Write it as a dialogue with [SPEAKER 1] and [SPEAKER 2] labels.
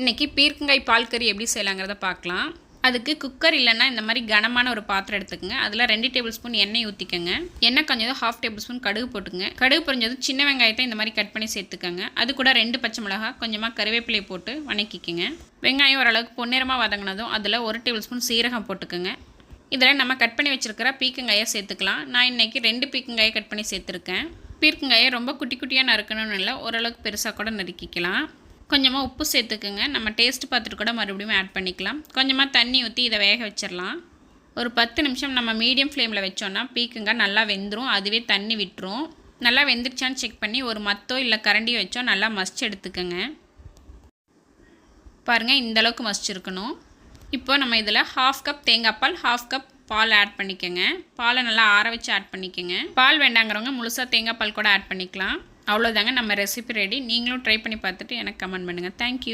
[SPEAKER 1] இன்றைக்கி பீர்க்கங்காய் பால் கறி எப்படி செய்யலாங்கிறத பார்க்கலாம். அதுக்கு குக்கர் இல்லைன்னா இந்த மாதிரி கனமான ஒரு பாத்திரம் எடுத்துக்கோங்க. அதில் ரெண்டு டேபிள் ஸ்பூன் எண்ணெய் ஊற்றிக்கங்க எண்ணெய் கொஞ்சம் ஹாஃப் டேபிள் ஸ்பூன் கடுகு போட்டுங்க கடுகு பொரிஞ்சதும் சின்ன வெங்காயத்தை இந்த மாதிரி கட் பண்ணி சேர்த்துக்கோங்க. அது கூட ரெண்டு பச்சை மிளகா கொஞ்சமாக கருவேப்பிலை போட்டு வணக்கிக்கோங்க. வெங்காயம் ஓரளவுக்கு பொன்னிறமாக வதங்கினதும் அதில் ஒரு டேபிள் ஸ்பூன் சீரகம் போட்டுக்கோங்க. இதில் நம்ம கட் பண்ணி வச்சுருக்கிற பீக்கங்காயை சேர்த்துக்கலாம். நான் இன்றைக்கி ரெண்டு பீக்கங்காயை கட் பண்ணி சேர்த்துருக்கேன். பீர்க்கங்காயை ரொம்ப குட்டி குட்டியாக நறுக்கணும்னு இல்லை ஓரளவுக்கு பெருசாக கூட நறுக்கிக்கலாம். கொஞ்சமாக உப்பு சேர்த்துக்குங்க. நம்ம டேஸ்ட் பார்த்துட்டு கூட மறுபடியும் ஆட் பண்ணிக்கலாம். கொஞ்சமாக தண்ணி ஊற்றி இதை வேக வச்சிடலாம். ஒரு பத்து நிமிஷம் நம்ம மீடியம் ஃப்ளேமில் வச்சோன்னா பீக்குங்க நல்லா வெந்துடும் அதுவே தண்ணி விட்டுரும். நல்லா வெந்துருச்சான்னு செக் பண்ணி ஒரு மத்தோ இல்லை கரண்டியோ வச்சோ நல்லா மசிச்சு எடுத்துக்கோங்க. பாருங்கள் இந்தளவுக்கு மசிச்சிருக்கணும். இப்போ நம்ம இதில் ஹாஃப் கப் தேங்காய் பால் ஹாஃப் கப் பால் ஆட் பண்ணிக்கோங்க. பாலை நல்லா ஆற வச்சு ஆட் பண்ணிக்கோங்க. பால் வேண்டாங்கிறவங்க முழுசாக தேங்காய் பால் கூட ஆட் பண்ணிக்கலாம். அவ்வளோதாங்க நம்ம ரெசிபி ரெடி நீங்களும் ட்ரை பண்ணி பார்த்துட்டு எனக்கு கமெண்ட் பண்ணுங்கள் தேங்க்யூ